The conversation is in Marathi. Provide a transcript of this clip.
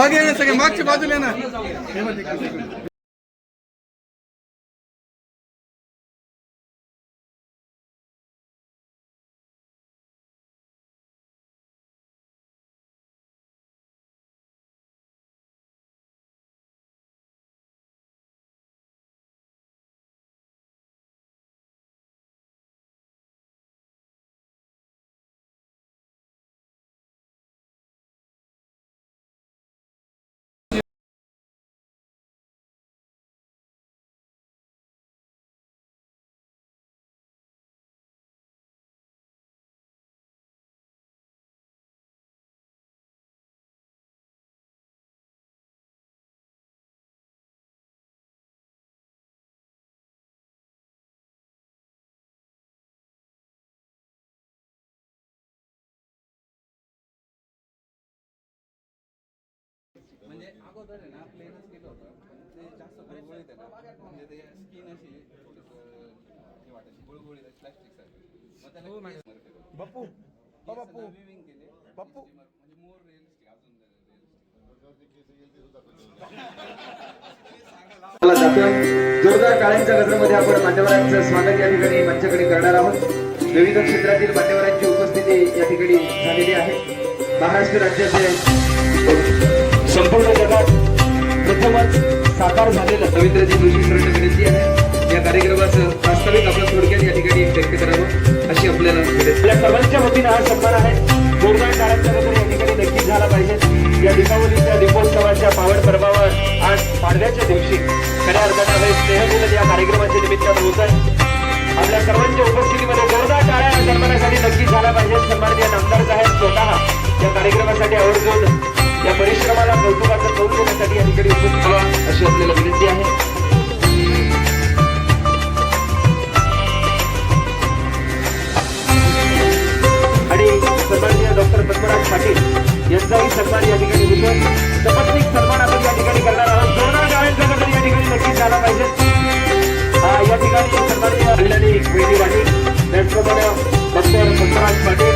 मागे ये सगळे मागच्या बाजूला येणार ना. अगोदर आहे ना प्लेनच केलं होतं पण ते जास्त गुळगुळीत आहे ना. म्हणजे ते स्किन अशी थोडस हे वाटायची गुळगुळीत प्लास्टिक सारखी. मग त्याला नवीन केले. बाप्पू. केस म्हणजे मोर रिअलिस्टिक अजून जोरदार टाळ्यांच्या गजरामध्ये आपण मान्यवरांचं स्वागत या ठिकाणी मंचाकडे करणार आहोत. विविध क्षेत्रातील मान्यवरांची उपस्थिती या ठिकाणी झालेली आहे. महाराष्ट्र राज्याचे संपूर्ण जगात प्रथमच साकार झालेलं रवींद्रजी जोशी शरणगणेजी आहे. या कार्यक्रमाचं वास्तविक आपण थोडक्यात या ठिकाणी व्यक्त करावं अशी आपल्याला आपल्या सर्वांच्या वतीनं हा सन्मान आहे. जोरदार टाळ्यांच्या या ठिकाणी नक्कीच झाला पाहिजे. या दीपावलीच्या दीपोत्सवाच्या पावन पर्वावर आज पाडव्याच्या दिवशी खऱ्या अर्थानं हे स्नेहमिलन या कार्यक्रमाच्या निमित्तानं होत आहे आपल्या सर्वांच्या उपस्थितीमध्ये जोरदार टाळ्या सन्मानासाठी नक्कीच झाला पाहिजे. सन्माननीय नामदार साहेब स्वतः या कार्यक्रमासाठी आवर्जून परिश्रमाला कौतुकाचं कौल देण्यासाठी या ठिकाणी उपस्थित व्हा. अशी आपल्याला विनंती आहे. आणि सन्माननीय डॉक्टर पद्मराज पाटील यांचाही सन्मान या ठिकाणी होतो. सपत्निक सन्मान आपण या ठिकाणी करणार आहोत. जोरदार टाळ्यांचा गजर या ठिकाणी नक्कीच झाला पाहिजे. या ठिकाणी सन्माननीय महिलांनी वेळी वाढली त्याचप्रमाणे डॉक्टर पद्मराज पाटील